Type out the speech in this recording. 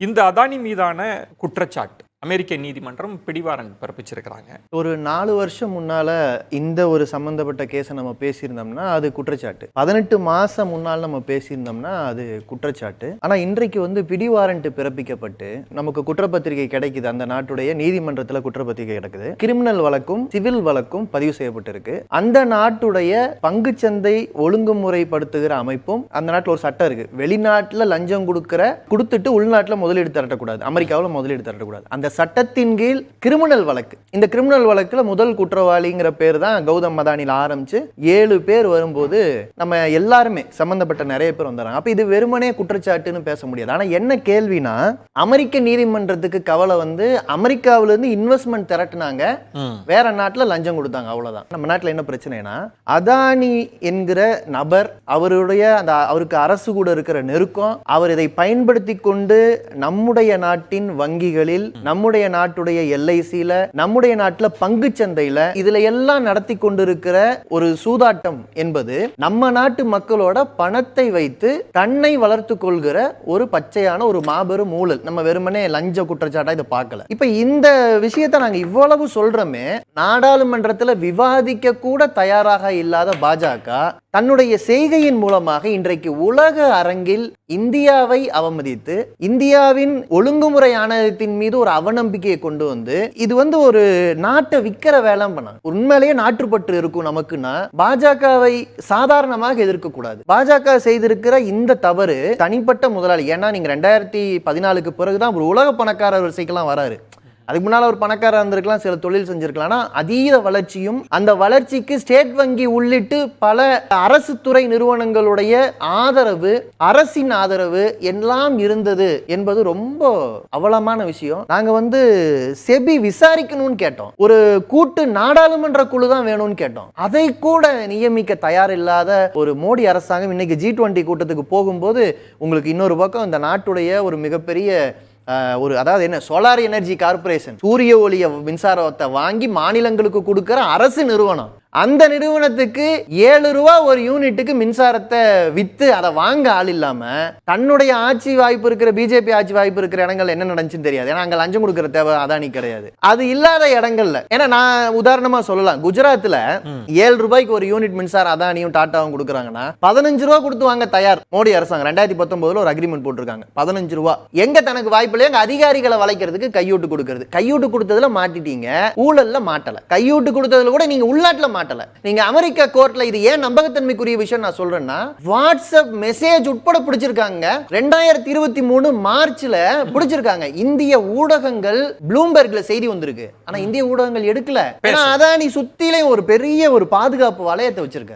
இந்த அதானி மீதான குற்றச்சாட்டு. அமெரிக்க நீதிமன்றம் பிடிவாரண்ட் பிறப்பிச்சிருக்கிறாங்க. ஒரு நாலு வருஷம் முன்னால இந்த ஒரு சம்பந்தப்பட்ட கேஸை நம்ம பேசியிருந்தோம்னா அது குற்றச்சாட்டு. பதினெட்டு மாசம் முன்னால் நம்ம பேசியிருந்தோம்னா அது குற்றச்சாட்டு. ஆனா இன்றைக்கு வந்து பிடிவாரண்ட் பிறப்பிக்கப்பட்டு நமக்கு குற்றப்பத்திரிகை கிடைக்குது. அந்த நாட்டுடைய நீதிமன்றத்துல குற்றப்பத்திரிகை கிடைக்குது. கிரிமினல் வழக்கும் சிவில் வழக்கும் பதிவு செய்யப்பட்டிருக்கு. அந்த நாட்டுடைய பங்குச்சந்தை ஒழுங்குமுறைப்படுத்துகிற அமைப்பும் அந்த நாட்டில் ஒரு சட்டம் இருக்கு. வெளிநாட்டுல லஞ்சம் கொடுக்கிற கொடுத்துட்டு உள்நாட்டில் முதலீடு திரட்டக்கூடாது. அமெரிக்காவில் முதலீடு திரட்டக்கூடாது. அந்த சட்டத்தின் கீழ் கிரிமினல் வழக்கு. இந்த கிரிமினல் வழக்குல முதல் குற்றவாளிங்கிற பேர் தான் கௌதம் மதானியில் ஆரம்பிச்சு ஏழு பேர் வரும்போது நம்ம எல்லாருமே சம்பந்தப்பட்ட நிறைய பேர் வந்துடுறாங்க. அப்ப இது வெறுமனே குற்றச்சாட்டுன்னு பேச முடியாது. ஆனா என்ன கேள்வினா அமெரிக்க நீதிமன்றத்துக்கு கவலை வந்து அமெரிக்காவில இருந்து இன்வெஸ்ட்மெண்ட் திரட்டுனாங்க. வேற நாட்டுல லஞ்சம் கொடுத்தாங்க அவ்வளவுதான். நம்ம நாட்டுல என்ன பிரச்சனைனா அதானி என்கிற நபர் அவருடைய அந்த அவருக்கு அரசு கூட இருக்கிற நெருக்கம் அவர் இதை பயன்படுத்தி கொண்டு நம்முடைய நாட்டின் வங்கிகளில் நம்முடைய நாட்டுடைய எல்ஐசியில நம்முடைய நாட்டுல பங்கு சந்தையில இதுல எல்லாம் நடத்தி கொண்டிருக்கிற ஒரு சூதாட்டம் என்பது நம்ம நாட்டு மக்களோட பணத்தை வைத்து தன்னை வளர்த்து கொள்கிற ஒரு பச்சையான ஒரு மாபெரும் ஊழல். நம்ம வெறுமனே லஞ்ச குற்றச்சாட்டா இதை பார்க்கல. இப்ப இந்த விஷயத்தை நாங்க இவ்வளவு சொல்றோமே நாடாளுமன்றத்துல விவாதிக்க கூட தயாராக இல்லாத பாஜக தன்னுடைய செய்கையின் மூலமாக இன்றைக்கு உலக அரங்கில் இந்தியாவை அவமதித்து இந்தியாவின் ஒழுங்குமுறை ஆணையத்தின் மீது ஒரு அவநம்பிக்கையை கொண்டு வந்து இது வந்து ஒரு நாட்டை விற்கிற வேலை பண்ண உண்மையிலேயே நாட்டுப்பற்று இருக்கும் நமக்குன்னா பாஜகவை சாதாரணமாக எதிர்க்க கூடாது பாஜக செய்திருக்கிற இந்த தவறு தனிப்பட்ட முதலாளி ஏன்னா நீங்க ரெண்டாயிரத்தி பதினாலுக்கு பிறகுதான் ஒரு உலக பணக்கார வரிசைக்கெல்லாம் வராரு. அதுக்கு முன்னால் ஒரு பணக்காரர் இருந்திருக்கலாம் சில தொழில் செஞ்சிருக்கலாம்னா அதீத வளர்ச்சியும் அந்த வளர்ச்சிக்கு ஸ்டேட் வங்கி உள்ளிட்டு பல அரசு துறை நிறுவனங்களுடைய ஆதரவு அரசின் ஆதரவு எல்லாம் இருந்தது என்பது ரொம்ப அவலமான விஷயம். நாங்கள் வந்து செபி விசாரிக்கணும்னு கேட்டோம். ஒரு கூட்டு நாடாளுமன்ற குழு தான் வேணும்னு கேட்டோம். அதை கூட நியமிக்க தயார் இல்லாத ஒரு மோடி அரசாங்கம் இன்னைக்கு ஜி டுவெண்ட்டி கூட்டத்துக்கு போகும்போது உங்களுக்கு இன்னொரு பக்கம் இந்த நாட்டுடைய ஒரு மிகப்பெரிய ஒரு அதாவது என்ன சோலார் எனர்ஜி கார்ப்பரேஷன் சூரிய ஒளிய மின்சாரத்தை வாங்கி மாநிலங்களுக்கு கொடுக்குற அரசு நிறுவனம். அந்த நிறுவனத்துக்கு ஏழு ரூபா ஒரு யூனிட்டுக்கு மின்சாரத்தை வித்து அதை வாங்க ஆள் இல்லாம தன்னுடைய ஆட்சி வாய்ப்பு இருக்கிற பிஜேபி ஆட்சி வாய்ப்பு இருக்கிற இடங்கள் என்ன நடந்துச்சுன்னு தெரியாது. ஏன்னா அங்க லஞ்சம் கொடுக்கிற தேவை அதானி கிடையாது. அது இல்லாத இடங்கள்ல ஏன்னா நான் உதாரணமா சொல்லலாம். குஜராத்ல ஏழு ரூபாய்க்கு ஒரு யூனிட் மின்சாரம் அதானியும் டாட்டாவும் கொடுக்குறாங்கன்னா பதினஞ்சு ரூபா கொடுத்து வாங்க தயார் மோடி அரசாங்கம். ரெண்டாயிரத்தி பத்தொன்பதுல ஒரு அக்ரிமெண்ட் போட்டிருக்காங்க. பதினஞ்சு ரூபா. எங்க தனக்கு வாய்ப்பு அங்க அதிகாரிகளை வளைக்கிறதுக்கு கையூட்டு கொடுக்கிறது. கையூட்டு கொடுத்ததுல மாட்டிட்டீங்க. ஊழல்ல மாட்டல. கையூட்டு கொடுத்ததுல கூட நீங்க உள்நாட்டுல மாட்டல நீங்க அமெரிக்கா கோர்ட்ல இது ஏன் நம்பகத்தன்மைக்குரிய விஷயம் நான் சொல்றேன்னா வாட்ஸ்அப் மெசேஜ் உட்பட பிடிச்சிருக்காங்க. ரெண்டாயிரத்தி இருபத்தி மூணு மார்ச்ல பிடிச்சிருக்காங்க. இந்திய ஊடகங்கள் ப்ளூம்பெர்க்ல செய்தி வந்திருக்கு. ஆனா இந்திய ஊடகங்கள் எடுக்கல. ஏன்னா அதானி சுத்திலே ஒரு பெரிய ஒரு பாதுகாப்பு வளையத்தை வச்சிருக்காரு.